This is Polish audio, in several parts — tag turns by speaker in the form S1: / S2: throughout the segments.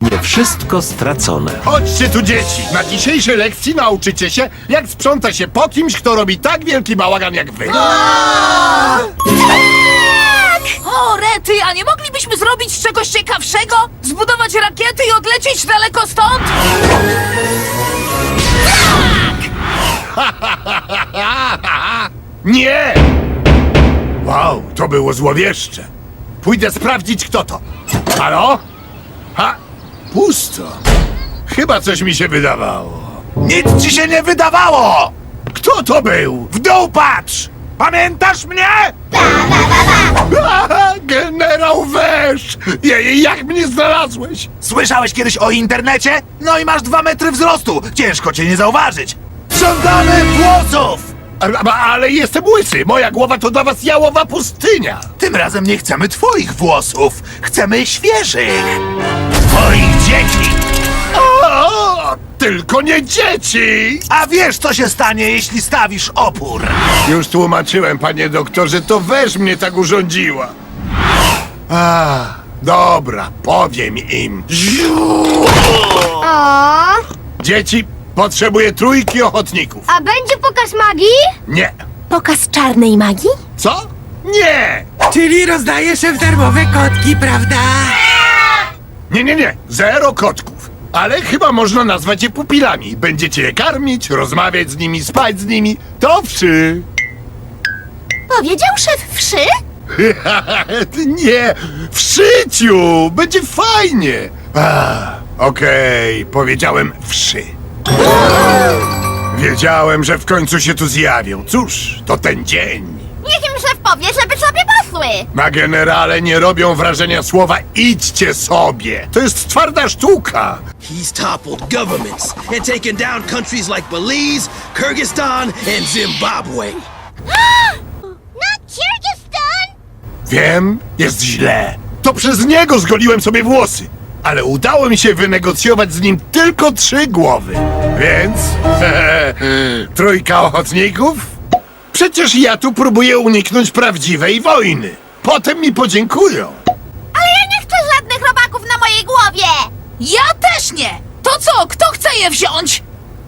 S1: Nie wszystko stracone.
S2: Chodźcie tu dzieci! Na dzisiejszej lekcji nauczycie się, jak sprząta się po kimś, kto robi tak wielki bałagan jak wy.
S3: O, Rety, a nie moglibyśmy zrobić czegoś ciekawszego? Zbudować rakiety i odlecieć daleko stąd?
S2: Nie! Wow, to było złowieszcze. Pójdę sprawdzić, kto to. Halo? Ha? Pusto. Chyba coś mi się wydawało. Nic ci się nie wydawało! Kto to był? W dół patrz! Pamiętasz mnie? Aha, Generał Jej, jak mnie znalazłeś?
S4: Słyszałeś kiedyś o internecie? No i masz dwa metry wzrostu. Ciężko cię nie zauważyć. Żądamy!
S2: A- a- Ale jestem łysy. Moja głowa to dla was jałowa pustynia.
S4: Tym razem nie chcemy twoich włosów. Chcemy świeżych. Twoich dzieci.
S2: O, tylko nie dzieci!
S4: A wiesz, co się stanie, jeśli stawisz opór?
S2: Już tłumaczyłem, panie doktorze, to weź mnie tak urządziła. A, dobra, powiem im.
S5: O,
S2: Dzieci, potrzebuję trójki ochotników.
S5: a będzie pokaz magii?
S2: Nie.
S3: Pokaz czarnej magii?
S2: Co? Nie!
S6: Czyli rozdaje szef darmowe kotki, prawda?
S2: Nie, nie, nie. Zero kotków. Ale chyba można nazwać je pupilami. Będziecie je karmić, rozmawiać z nimi, spać z nimi. To wszy.
S3: Powiedział szef wszy?
S2: nie, w szyciu! Będzie fajnie! A, Okej, powiedziałem wszy. Wiedziałem, że w końcu się tu zjawią. Cóż, to ten dzień.
S5: Niech im szef powie, żeby sobie posły.
S2: Na generale nie robią wrażenia słowa idźcie sobie. To jest twarda sztuka.
S7: He's toppled governments and taken down countries like Belize, Kyrgyzstan, and Zimbabwe.
S5: Not Kyrgyzstan!
S2: Wiem, jest źle. To przez niego zgoliłem sobie włosy. Ale udało mi się wynegocjować z nim tylko trzy głowy. Więc... trójka ochotników? Przecież ja tu próbuję uniknąć prawdziwej wojny. Potem mi podziękują.
S5: Ale ja nie chcę żadnych robaków na mojej głowie!
S3: Ja też nie! To co, kto chce je wziąć?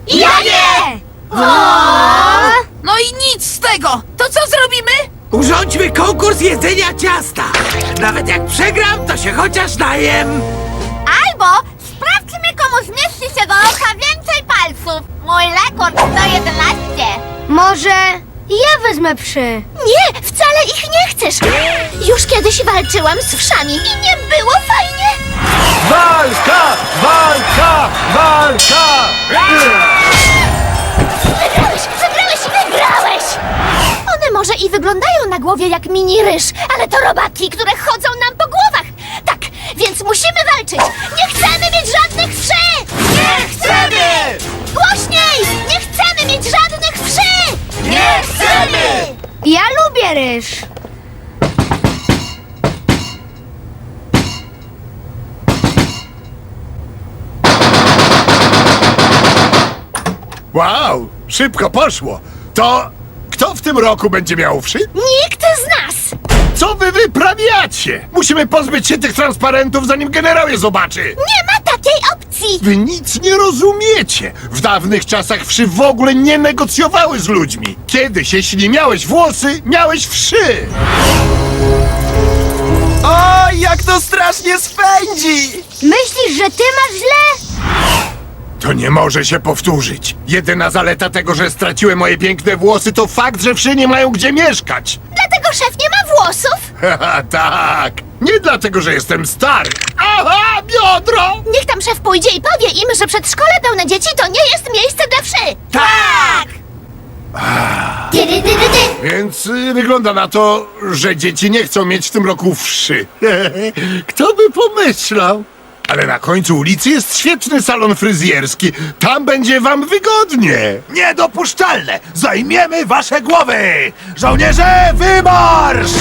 S5: Ja nie!
S3: No i nic z tego! To co zrobimy?
S6: Urządźmy konkurs jedzenia ciasta. Nawet jak przegram, to się chociaż najem.
S5: Albo sprawdźmy, komu zmieści się do oka więcej palców. Mój rekord to 11. Może ja wezmę przy. Nie, wcale ich nie chcesz. Już kiedyś walczyłam z wszami i nie było fajnie.
S2: Walka! Walka! Walka!
S5: One może i wyglądają na głowie jak mini ryż, ale to robaki, które chodzą nam po głowach. Tak, więc musimy walczyć. Nie chcemy mieć żadnych wszy! Nie chcemy! Głośniej! Nie chcemy mieć żadnych wszy! Nie chcemy! Ja lubię ryż.
S2: Wow, szybko poszło. To tym roku będzie miał wszy?
S5: Nikt z nas!
S2: Co wy wyprawiacie? Musimy pozbyć się tych transparentów, zanim generał je zobaczy.
S5: Nie ma takiej opcji!
S2: Wy nic nie rozumiecie. W dawnych czasach wszy w ogóle nie negocjowały z ludźmi. Kiedyś, jeśli miałeś włosy, miałeś wszy.
S4: O, jak to strasznie spędzi!
S5: Myślisz, że ty masz źle?
S2: To nie może się powtórzyć. Jedyna zaleta tego, że straciłem moje piękne włosy, to fakt, że wszy nie mają gdzie mieszkać.
S5: Dlatego szef nie ma włosów?
S2: Haha, tak. Nie dlatego, że jestem stary. Aha, biodro!
S5: Niech tam szef pójdzie i powie im, że przedszkole pełne dzieci to nie jest miejsce dla wszy! Tak! Ty.
S2: Więc y, wygląda na to, że dzieci nie chcą mieć w tym roku wszy. Kto by pomyślał? Ale na końcu ulicy jest świetny salon fryzjerski. Tam będzie wam wygodnie.
S4: Niedopuszczalne! Zajmiemy wasze głowy! Żołnierze, wymarsz!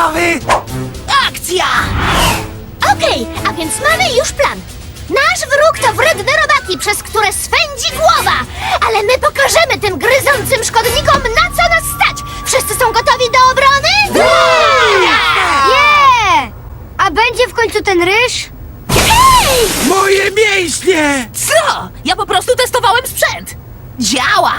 S6: Gotowy!
S3: Akcja!
S5: Okej, a więc mamy już plan. Nasz wróg to wredne robaki, przez które swędzi głowa. Ale my pokażemy tym gryzącym szkodnikom, na co nas stać. Wszyscy są gotowi do obrony? Nie! A będzie w końcu ten ryż? Hej!
S6: Moje mięśnie!
S3: Co? Ja po prostu testowałem sprzęt! Działa!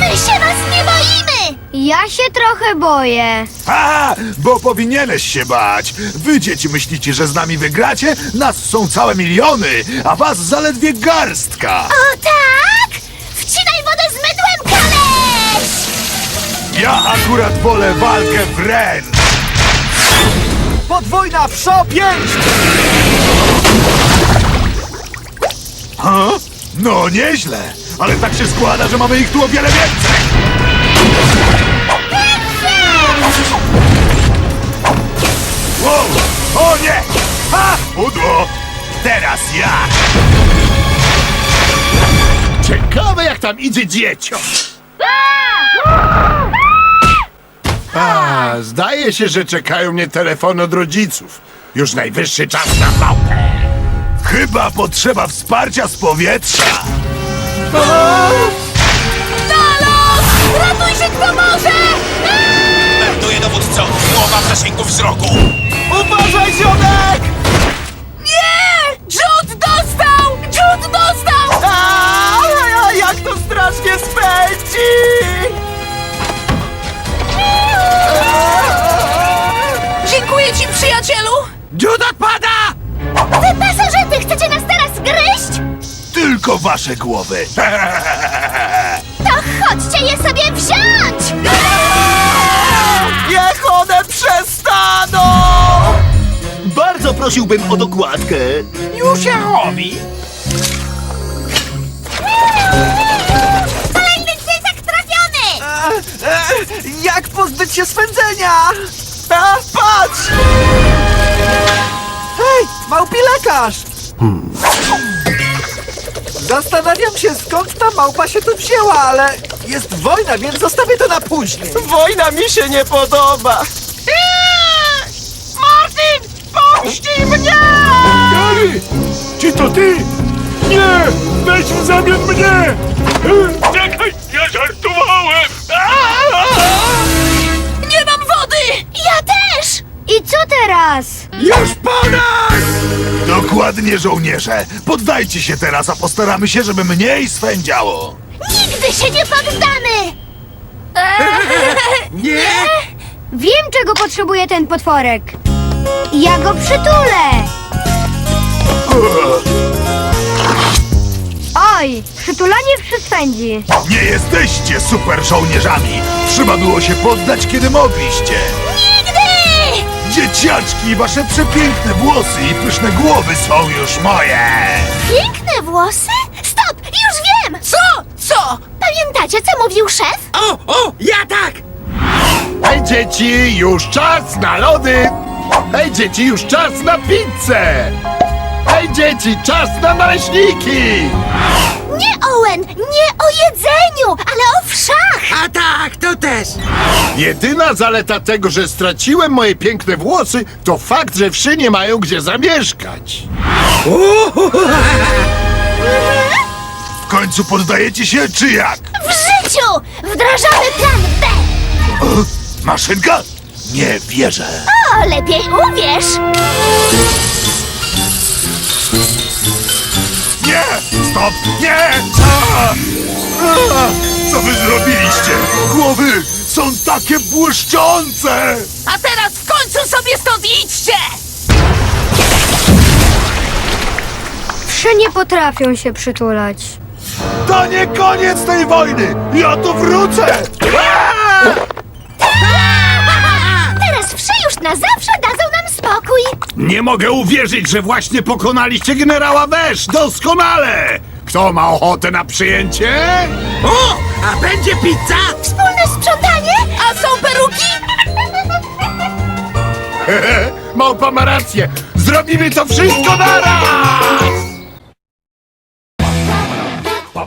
S5: My się was nie boimy! Ja się trochę boję.
S4: A, bo powinieneś się bać. Wy, dzieci, myślicie, że z nami wygracie? Nas są całe miliony, a was zaledwie garstka.
S5: O tak! Wcinaj wodę z mydłem, koleś!
S4: Ja akurat wolę walkę wręcz.
S6: Podwójna wszopięść!
S4: Ha? No, nieźle. Ale tak się składa, że mamy ich tu o wiele więcej. Wow! O nie! Ha! Pudło! Teraz ja!
S2: Ciekawe jak tam idzie dzieciom! A, zdaje się, że czekają mnie telefony od rodziców. Już najwyższy czas na małpę.
S4: Chyba potrzeba wsparcia z powietrza.
S3: Talos! Ratuj się kto może!
S7: Melduję dowódco. Głowa w zasięgu wzroku.
S6: Uważaj, ziomek!
S3: Nie! Rzut dostał! Rzut dostał!
S6: A, a, jak to strasznie spędzi!
S3: Dziękuję ci, przyjacielu!
S6: Dziud odpada!
S4: Tylko wasze głowy.
S5: To chodźcie je sobie wziąć!
S6: Niech one przestaną!
S8: Bardzo prosiłbym o dokładkę.
S6: Już się robi!
S5: Kolejny dzieciak trafiony!
S6: jak pozbyć się swędzenia? A, patrz! Hej, małpi lekarz! Zastanawiam się, skąd ta małpa się tu wzięła, ale jest wojna, więc zostawię to na później. Wojna mi się nie podoba. Martin, puścij mnie!
S2: Gary! Czy to ty? Nie! Weź w zamian mnie! Czekaj, ja żartowałem!
S3: Nie mam wody!
S5: Ja też! I co teraz?
S6: Już po nas!
S4: Dokładnie, żołnierze. Poddajcie się teraz, a postaramy się, żeby mniej swędziało.
S5: Nigdy się nie poddamy!
S6: Nie?
S5: Wiem, czego potrzebuje ten potworek. Ja go przytulę! Oj, przytulanie przyswędzi.
S4: Nie jesteście super żołnierzami. Trzeba było się poddać, kiedy mogliście.
S5: Nigdy!
S4: Dzieciaczki, wasze przepiękne włosy i pyszne głowy są już moje.
S5: Piękne włosy? Stop! Już wiem!
S3: Co? Co?
S5: Pamiętacie, co mówił szef?
S6: O, o, ja tak!
S2: Hej dzieci, już czas na lody! Hej dzieci, już czas na pizzę! Hej dzieci, czas na naleśniki!
S5: Nie, Owen! Nie o jedzeniu, ale o wszach!
S6: A tak, to też!
S2: Jedyna zaleta tego, że straciłem moje piękne włosy, to fakt, że wszy nie mają gdzie zamieszkać.
S4: W końcu poddajecie się, czy jak?
S5: W życiu! Wdrażamy plan B!
S4: Maszynka? Nie wierzę.
S5: O, lepiej uwierz!
S4: Stop! Nie! A! A! Co wy zrobiliście? Głowy są takie błyszczące!
S3: A teraz w końcu sobie stąd idźcie!
S5: Wszy nie potrafią się przytulać.
S4: To nie koniec tej wojny! Ja tu wrócę!
S5: Teraz wszy już na zawsze dadzą nam spokój!
S2: Nie mogę uwierzyć, że właśnie pokonaliście generała Wesz! Doskonale! Kto ma ochotę na przyjęcie?
S6: O! A będzie pizza?
S5: Wspólne sprzątanie?
S3: A są peruki?
S2: Małpa ma rację! Zrobimy to wszystko naraz! Pa.